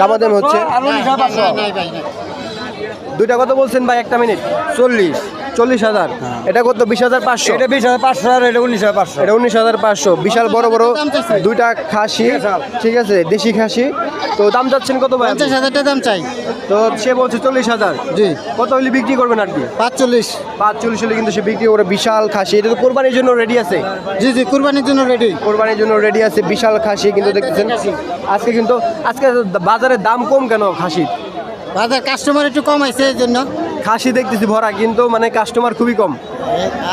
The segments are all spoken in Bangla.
দামাদামি হচ্ছে। দুইটা কত বলছেন ভাই? একটা মিনিট। চল্লিশ। চল্লিশ হাজার। এটা কত? বিশ হাজার পাঁচশো। এটা বিশ হাজার পাঁচশো আর এটা উনিশ হাজার পাঁচশো। এটা উনিশ হাজার পাঁচশো। বিশাল বড় বড় দুইটা খাসি। ঠিক আছে দেশি খাসি। তো দাম যাচ্ছেন কত ভাই পঞ্চাশ হাজার টাকা দাম চাই। তো সে বলছে চল্লিশ হাজার। জি। কত হলে বিক্রি করবেন আর কি? পাঁচচল্লিশ। পাঁচ চল্লিশ হলে কিন্তু সে বিক্রি করে বিশাল খাসি। এটা তো কোরবানির জন্য রেডি আছে। জি জি কোরবানির জন্য রেডি কোরবানির জন্য রেডি আছে বিশাল খাসি কিন্তু দেখতেছেন। আজকে কিন্তু আজকে বাজারের দাম কম কেন খাসির? বাজার কাস্টমার একটু কম আছে এই জন্য। খাসি দেখতেছি ভরা কিন্তু মানে কাস্টমার খুবই কম।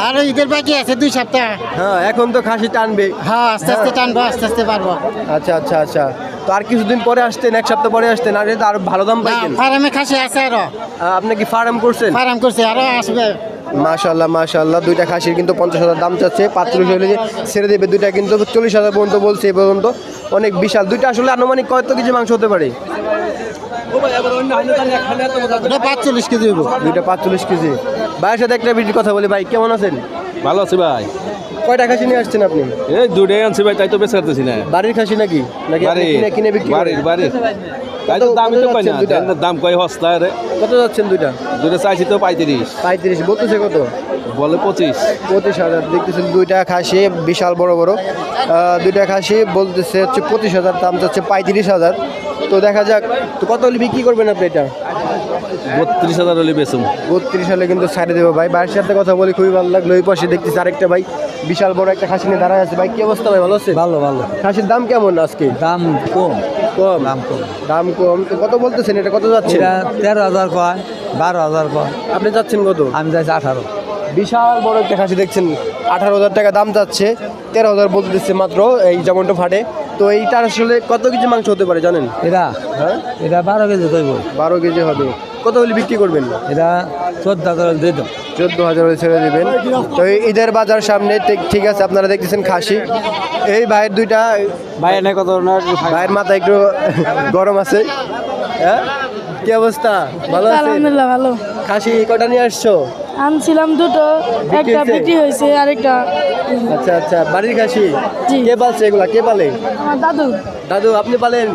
আর ঈদের বাকি আছে দুই সপ্তাহ। হ্যাঁ এখন তো খাসি টানবে। হ্যাঁ আস্তে আস্তে টানবো আস্তে আস্তে পারব। আচ্ছা আচ্ছা আচ্ছা। তো আর কিছুদিন পরে আসতেন এক সপ্তাহ পরে আসতেন আর এটা আর ভালো দাম পাইতেন? ফার্মে খাসি আছে আরও। আপনি কি ফার্ম করছেন? ফার্ম করছে আরও আসবে। মাশাল্লাহ মাশাল্লাহ দুইটা খাসির কিন্তু পঞ্চাশ হাজার দাম চাচ্ছে। পাঁচচল্লিশ হলে যে ছেড়ে দেবে দুইটা কিন্তু চল্লিশ হাজার পর্যন্ত বলছে এ পর্যন্ত। অনেক বিশাল দুইটা আসলে আনুমানিক কত কেজি মাংস হতে পারে? এটা পাঁচচল্লিশ কেজি হইব। দুইটা পাঁচচল্লিশ কেজি। ভাইয়ের সাথে একটা বিটির কথা বলি ভাই কেমন আছেন? ভালো আছি ভাই। কয়টা খাসি নিয়ে আসছেন আপনি? এই দুটাই আনছি ভাই তাই তো বেঁচে না। বাড়ির খাসি নাকি? নাকি কিনে কিনে বিক্রি বাড়ির বাড়ির। তাই তো দামই পাই না দুইটা? দাম কয় হস্তা রে কত যাচ্ছেন দুইটা? দুটো চাইছি তো পঁয়ত্রিশ। পঁয়ত্রিশ বলতেছে কত? বলে পঁচিশ। পঁচিশ হাজার দেখতেছেন দুইটা খাসি বিশাল বড় বড়। দুইটা খাসি বলতেছে হচ্ছে পঁচিশ হাজার দাম চাচ্ছে পঁয়ত্রিশ হাজার। তো দেখা যাক তো কত হলে বিক্রি করবেন আপনি এটা? বত্রিশ হাজার হলে বেচুম। বত্রিশ হলে কিন্তু ছাড়ে দেবো ভাই। ভাইয়ের সাথে কথা বলি খুবই ভালো লাগল। ওই পাশে দেখতেছি আরেকটা ভাই বিশাল বড় একটা খাসি নিয়ে দাঁড়ায় আছে। ভাই কি অবস্থা ভাই? ভালো আছে? ভালো ভালো। খাসির দাম কেমন আজকে? দাম কম। কম? দাম কম। দাম কম। তো কত বলতেছেন এটা? কত যাচ্ছে তেরো হাজার কয় বারো হাজার কয়। আপনি যাচ্ছেন কত? আমি যাইছি আঠারো। বিশাল বড় একটা খাসি দেখছেন। আঠারো হাজার টাকা দাম যাচ্ছে। তেরো হাজার বলতে দিচ্ছে মাত্র এই যেমনটা ফাটে। তো এইটার আসলে কত কেজি মাংস হতে পারে জানেন? এটা হ্যাঁ? এটা বারো কেজি কইব বারো কেজি হবে। কত হলে বিক্রি করবেন? এটা চোদ্দ হাজার দিয়ে দাও চোদ্দ হাজার হলে ছেড়ে দেবেন। তো এই ঈদের বাজার সামনে ঠিক- ঠিক আছে আপনারা দেখতেছেন খাসি। এই ভাইয়ের দুইটা ভাই এনে কত ভাইয়ের মাথা একটু গরম আছে। হ্যাঁ? কি অবস্থা? ভালো আছে? আলহামদুলিল্লাহ ভালো। খাসি কটা নিয়ে আসছো? আনছিলাম দুটো একটা? বিক্রি হয়েছে আরেকটা। আচ্ছা আচ্ছা বাড়ির খাসি। কে পালছে এগুলা? কে পালে? আমার দাদু। দাদু আপনি পালেন?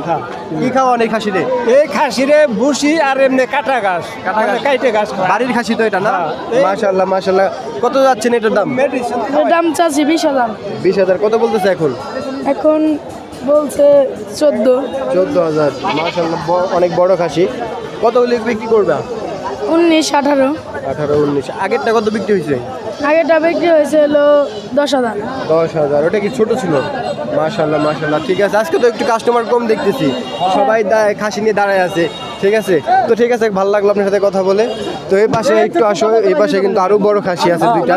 কি খাওয়ান এই খাসিতে এই খাসি রে ভুসি আর এমনি কাটা গাছ। কাটা গাছ। কাইটে গাছ বাড়ির খাসি তো এটা না? মাশাল্লাহ মাশাল্লাহ কত যাচ্ছেন এটার দাম? এর দাম চাচ্ছি বিশ হাজার। বিশ হাজার। কত বলতেছে এখন? এখন বলছে চোদ্দ। চোদ্দ হাজার। মাশাল্লাহ ব- অনেক বড় খাসি। কত হলে বিক্রি করবে? উনিশ আঠারো। আঠারো উনিশ। আগেরটা কত বিক্রি হয়েছে? আগেরটা বিক্রি হয়েছে হলো দশ হাজার। দশ হাজার। ওটা কি ছোট ছিল? মাশাল্লাহ মাশাল্লাহ ঠিক আছে আজকে তো একটু কাস্টমার কম দেখতেছি। সবাই খাসি নিয়ে দাঁড়ায় আছে। ঠিক আছে? তো ঠিক আছে ভালো লাগল আপনার সাথে কথা বলে। তো এই পাশে একটু আসো এই পাশে কিন্তু আরও বড় খাসি আছে দুইটা।